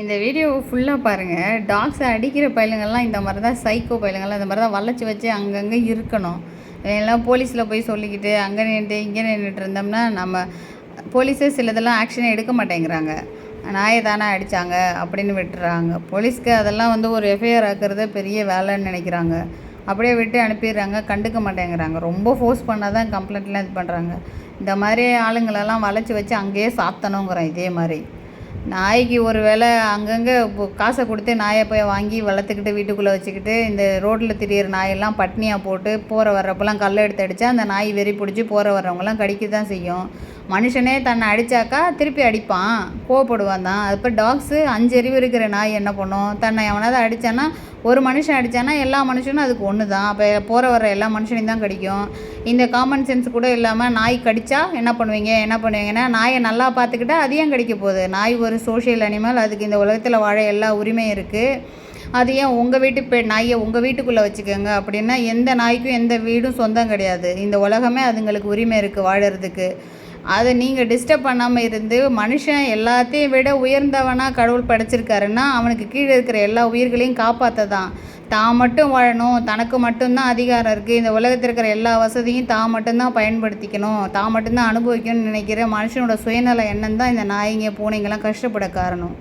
இந்த வீடியோவை ஃபுல்லாக பாருங்கள் டாக்ஸை அடிக்கிற பயலுங்கள்லாம் இந்த மாதிரி தான் சைக்கோ பயலுங்கள்லாம் இந்த மாதிரி தான் வளைச்சி வச்சு அங்கங்கே இருக்கணும். எல்லாம் போலீஸில் போய் சொல்லிக்கிட்டு அங்கே நின்றுட்டு இங்கே நின்றுட்டு இருந்தோம்னா நம்ம போலீஸே சிலதெல்லாம் ஆக்ஷன் எடுக்க மாட்டேங்கிறாங்க. நாயை தானே அடித்தாங்க அப்படின்னு விட்டுறாங்க. போலீஸ்க்கு அதெல்லாம் வந்து ஒரு எஃப்ஐஆர் ஆக்குறது பெரிய வேலைன்னு நினைக்கிறாங்க. அப்படியே விட்டு அனுப்பிடுறாங்க கண்டுக்க மாட்டேங்கிறாங்க. ரொம்ப ஃபோர்ஸ் பண்ணால் தான் கம்ப்ளைண்ட்லாம் இது பண்ணுறாங்க இந்த மாதிரி ஆளுங்களெல்லாம் வளைச்சி வச்சு அங்கேயே சாத்தணுங்கிறோம் இதே மாதிரி. நாய்க்கு ஒரு வேளை அங்கங்கே காசை கொடுத்து நாயை போய் வாங்கி வளர்த்துக்கிட்டு வீட்டுக்குள்ளே வச்சுக்கிட்டு இந்த ரோட்டில் திரியிற நாயெல்லாம் பட்னியாக போட்டு போகிற வர்றப்பெல்லாம் கல்லை எடுத்து அடித்தா அந்த நாய் வெறி பிடிச்சி போகிற வர்றவங்கலாம் கடிக்க தான் செய்யும். மனுஷனே தன்னை அடித்தாக்கா திருப்பி அடிப்பான். கோவப்படுவான் தான். இப்போ டாக்ஸு அஞ்சு அறிவு இருக்கிற நாய் என்ன பண்ணும்? தன்னை எவனாவது அடித்தானா ஒரு மனுஷன் அடித்தானா எல்லா மனுஷனும் அதுக்கு ஒன்று தான். அப்போ போகிற வர எல்லா மனுஷனையும் தான் கடிக்கும். இந்த காமன் சென்ஸ் கூட இல்லாமல் நாய் கடித்தா என்ன பண்ணுவீங்க? என்ன பண்ணுவீங்கன்னா நாயை நல்லா பார்த்துக்கிட்டா அது ஏன் கடிக்க போகுது. நாய் ஒரு சோஷியல் அனிமல் அதுக்கு இந்த உலகத்தில் வாழ எல்லா உரிமையும் இருக்குது அது ஏன் உங்கள் வீட்டு பெ நாயை உங்கள் வீட்டுக்குள்ளே வச்சுக்கோங்க அப்படின்னா எந்த நாய்க்கும் எந்த வீடும் சொந்தம் கிடையாது. இந்த உலகமே அதுங்களுக்கு உரிமை இருக்குது வாழறதுக்கு. அதை நீங்கள் டிஸ்டர்ப் பண்ணாமல் இருந்து மனுஷன் எல்லாத்தையும் விட உயர்ந்தவனாக கடவுள் படைச்சிருக்காருன்னா அவனுக்கு கீழே இருக்கிற எல்லா உயிர்களையும் காப்பாற்ற தான் தான் மட்டும் வாழணும். தனக்கு மட்டும்தான் அதிகாரம் இருக்குது இந்த உலகத்தில் இருக்கிற எல்லா வசதியும் தான் மட்டும்தான் பயன்படுத்திக்கணும். தான் மட்டும்தான் அனுபவிக்கணும்னு நினைக்கிற மனுஷனோட சுயநல எண்ணம் தான் இந்த நாய்ங்க பூனைங்கெல்லாம் கஷ்டப்பட காரணம்.